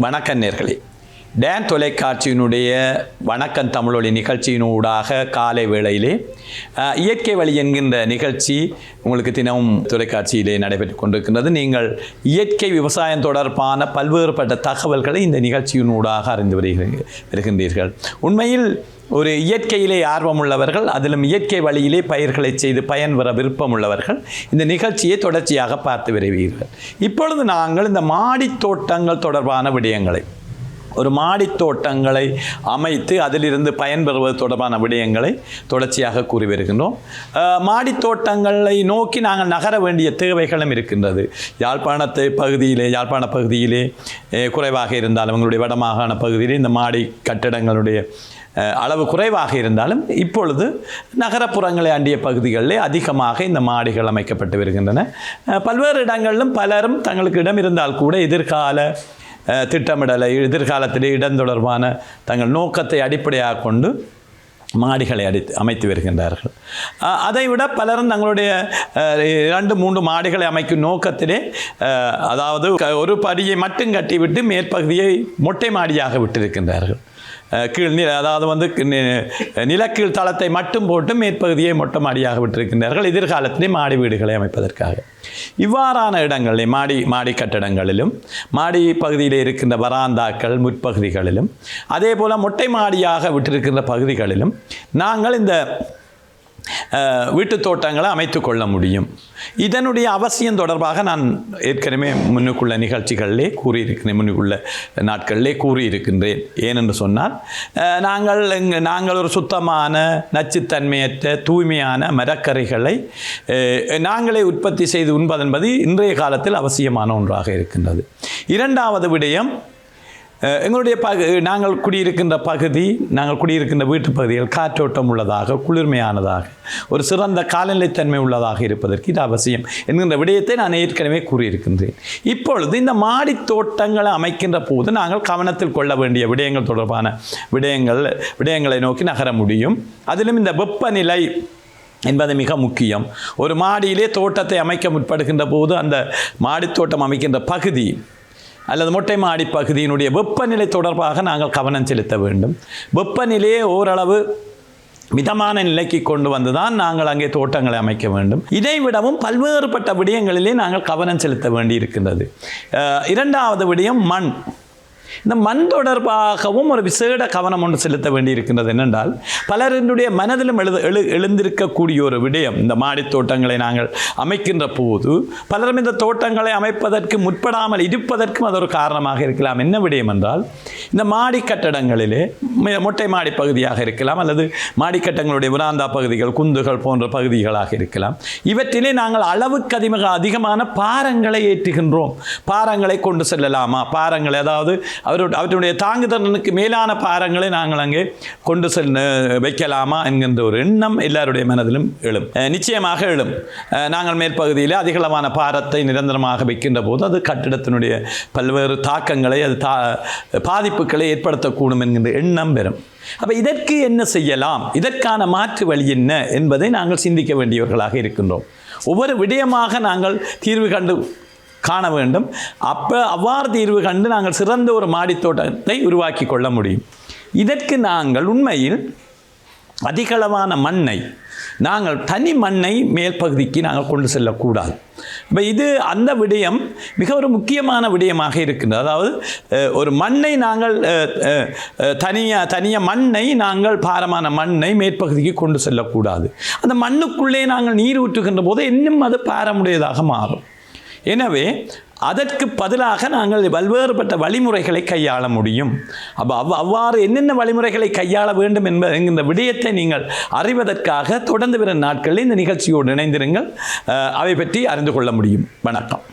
வணக்க நேர்களே டேன் தொலைக்காட்சியினுடைய வணக்கம் தமிழொலி நிகழ்ச்சியினூடாக காலை வேளையிலே இயற்கை வழி என்கின்ற நிகழ்ச்சி உங்களுக்கு தினமும் தொலைக்காட்சியிலே நடைபெற்று கொண்டிருக்கின்றது. நீங்கள் இயற்கை விவசாயம் தொடர்பான பல்வேறுபட்ட தகவல்களை இந்த நிகழ்ச்சியினூடாக அறிந்து வருகிறீர்கள் வருகின்றீர்கள். உண்மையில் ஒரு இயற்கையிலே ஆர்வமுள்ளவர்கள் அதிலும் இயற்கை வழியிலே பயிர்களை செய்து பயன்பெற விருப்பமுள்ளவர்கள் இந்த நிகழ்ச்சியை தொடர்ச்சியாக பார்த்து வருவீர்கள். இப்பொழுது நாங்கள் இந்த மாடித்தோட்டங்கள் தொடர்பான விடயங்களை ஒரு மாடித்தோட்டங்களை அமைத்து அதிலிருந்து பயன்பெறுவது தொடர்பான விடயங்களை தொடர்ச்சியாக கூறி வருகின்றோம். மாடித்தோட்டங்களை நோக்கி நாங்கள் நகர வேண்டிய தேவைகளும் இருக்கின்றது. யாழ்ப்பாணத்தை பகுதியிலே யாழ்ப்பாண பகுதியிலே குறைவாக இருந்தாலும் எங்களுடைய வடமாகாண பகுதியிலே இந்த மாடி கட்டிடங்களுடைய அளவு குறைவாக இருந்தாலும் இப்பொழுது நகரப்புறங்களை அண்டிய பகுதிகளிலே அதிகமாக இந்த மாடிகள் அமைக்கப்பட்டு வருகின்றன. பல்வேறு இடங்களிலும் பலரும் தங்களுக்கு இடம் இருந்தால் கூட எதிர்கால திட்டமிடலை எதிர்காலத்திலே இடம் தொடர்பான தங்கள் நோக்கத்தை அடிப்படையாக கொண்டு மாடிகளை அடித்து அமைத்து வருகின்றார்கள். அதைவிட பலரும் தங்களுடைய இரண்டு மூன்று மாடிகளை அமைக்கும் நோக்கத்திலே அதாவது க- ஒரு படியை மட்டும் கட்டிவிட்டு மேற்பகுதியை மொட்டை மாடியாக விட்டிருக்கின்றார்கள். கீழ் நில அதாவது வந்து கி- நி- நிலக்கீழ் தளத்தை மட்டும் போட்டு மேற்பகுதியை மொட்டை மாடியாக விட்டிருக்கின்றார்கள் எதிர்காலத்திலே மாடி வீடுகளை அமைப்பதற்காக. இவ்வாறான இடங்களில் மாடி மாடி கட்டடங்களிலும் மாடி பகுதியில் இருக்கின்ற வராந்தாக்கள் முற்பகுதிகளிலும் அதே போல் மொட்டை மாடியாக விட்டிருக்கின்ற பகுதிகளிலும் நாங்கள் இந்த வீட்டு வீட்டுத் தோட்டங்களை அமைத்து கொள்ள முடியும். இதனுடைய அவசியம் தொடர்பாக நான் ஏற்கனவே முன்னுக்குள்ள நிகழ்ச்சிகளிலே கூறியிருக்கிறேன் முன்னுக்குள்ள நாட்களிலே கூறியிருக்கின்றேன். ஏனென்று சொன்னால் நாங்கள் எங்கள் நாங்கள் ஒரு சுத்தமான நச்சுத்தன்மையற்ற தூய்மையான மரக்கறிகளை நாங்களே உற்பத்தி செய்து உண்பதென்பது இன்றைய காலத்தில் அவசியமான ஒன்றாக இருக்கின்றது. இரண்டாவது விடயம் எங்களுடைய பகு நாங்கள் குடியிருக்கின்ற பகுதி நாங்கள் குடியிருக்கின்ற வீட்டு பகுதிகள் காற்றோட்டம் உள்ளதாக குளிர்மையானதாக ஒரு சிறந்த காலநிலைத்தன்மை உள்ளதாக இருப்பதற்கு இது அவசியம் என்கின்ற விடயத்தை நான் ஏற்கனவே கூறியிருக்கின்றேன். இப்பொழுது இந்த மாடி தோட்டங்களை அமைக்கின்ற போது நாங்கள் கவனத்தில் கொள்ள வேண்டிய விடயங்கள் தொடர்பான விடயங்கள் விடயங்களை நோக்கி நகர முடியும். அதிலும் இந்த வெப்பநிலை என்பது மிக முக்கியம். ஒரு மாடியிலே தோட்டத்தை அமைக்க முற்படுகின்ற போது அந்த மாடித்தோட்டம் அமைக்கின்ற பகுதி அல்லது மொட்டை மாடி பகுதியினுடைய வெப்பநிலை தொடர்பாக நாங்கள் கவனம் செலுத்த வேண்டும். வெப்பநிலையை ஓரளவு மிதமான நிலைக்கு கொண்டு வந்து தான் நாங்கள் அங்கே தோட்டங்களை அமைக்க வேண்டும். இதை விடவும் பல்வேறுபட்ட விடயங்களிலே நாங்கள் கவனம் செலுத்த வேண்டியிருக்கின்றது. அஹ், இரண்டாவது விடயம் மண். இந்த மண் தொடர்பாகவும் ஒரு விசேட கவனம் ஒன்று செலுத்த வேண்டியிருக்கின்றது என்னென்றால் பலரினுடைய மனதிலும் எழுது எழு எழுந்திருக்கக்கூடிய ஒரு விடயம் இந்த மாடித் தோட்டங்களை நாங்கள் அமைக்கின்ற போது பலரும் இந்த தோட்டங்களை அமைப்பதற்கு முற்படாமல் இருப்பதற்கும் அது ஒரு காரணமாக இருக்கலாம். என்ன விடயம் என்றால் இந்த மாடி கட்டடங்களிலே மொட்டை மாடி பகுதியாக இருக்கலாம் அல்லது மாடிக்கட்டங்களுடைய உராந்தா விராந்தா பகுதிகள் குந்துகள் போன்ற பகுதிகளாக இருக்கலாம். இவற்றிலே நாங்கள் அளவுக்கு அதிகமாக அதிகமான பாரங்களை ஏற்றுகின்றோம். பாரங்களை கொண்டு செல்லலாமா? பாரங்களை அதாவது அவருடைய அவற்றுடைய தாங்குதலனுக்கு மேலான பாரங்களை நாங்கள் அங்கே கொண்டு செல்ல வைக்கலாமா என்கின்ற ஒரு எண்ணம் எல்லாருடைய மனதிலும் எழும். நிச்சயமாக எழும். நாங்கள் மேற்பகுதியில் அதிகளவான பாரத்தை நிரந்தரமாக வைக்கின்ற போது அது கட்டிடத்தினுடைய பல்வேறு தாக்கங்களை அது தா பாதிப்புகளை ஏற்படுத்தக்கூடும் என்கின்ற எண்ணம் பெறும். அப்போ இதற்கு என்ன செய்யலாம்? இதற்கான மாற்று வழி என்ன என்பதை நாங்கள் சிந்திக்க வேண்டியவர்களாக இருக்கின்றோம். ஒவ்வொரு விடயமாக நாங்கள் தீர்வு கண்டு காண வேண்டும். அப்போ அவ்வாறு தீர்வு கண்டு நாங்கள் சிறந்த ஒரு மாடித் தோட்டத்தை உருவாக்கி கொள்ள முடியும். இதற்கு நாங்கள் உண்மையில் அதிகளவான மண்ணை நாங்கள் தனி மண்ணை மேல் பகுதிக்கு நாங்கள் கொண்டு செல்லக்கூடாது. இப்போ இது அந்த விடயம் மிக ஒரு முக்கியமான விடயமாக இருக்கின்றது. அதாவது ஒரு மண்ணை நாங்கள் தனியாக தனியாக மண்ணை நாங்கள் பாரமான மண்ணை மேற்பகுதிக்கு கொண்டு செல்லக்கூடாது. அந்த மண்ணுக்குள்ளே நாங்கள் நீர் ஊற்றுகின்ற போது இன்னும் அது பாரமுடையதாக மாறும். எனவே அதற்கு பதிலாக நாங்கள் பல்வேறுபட்ட வழிமுறைகளை கையாள முடியும். அப்போ அவ் அவ்வாறு என்னென்ன வழிமுறைகளை கையாள வேண்டும் என்ப என்கின்ற விடயத்தை நீங்கள் அறிவதற்காக தொடர்ந்து வரும் நாட்களில் இந்த நிகழ்ச்சியோடு இணைந்திருங்கள். அவை பற்றி அறிந்து கொள்ள முடியும். வணக்கம்.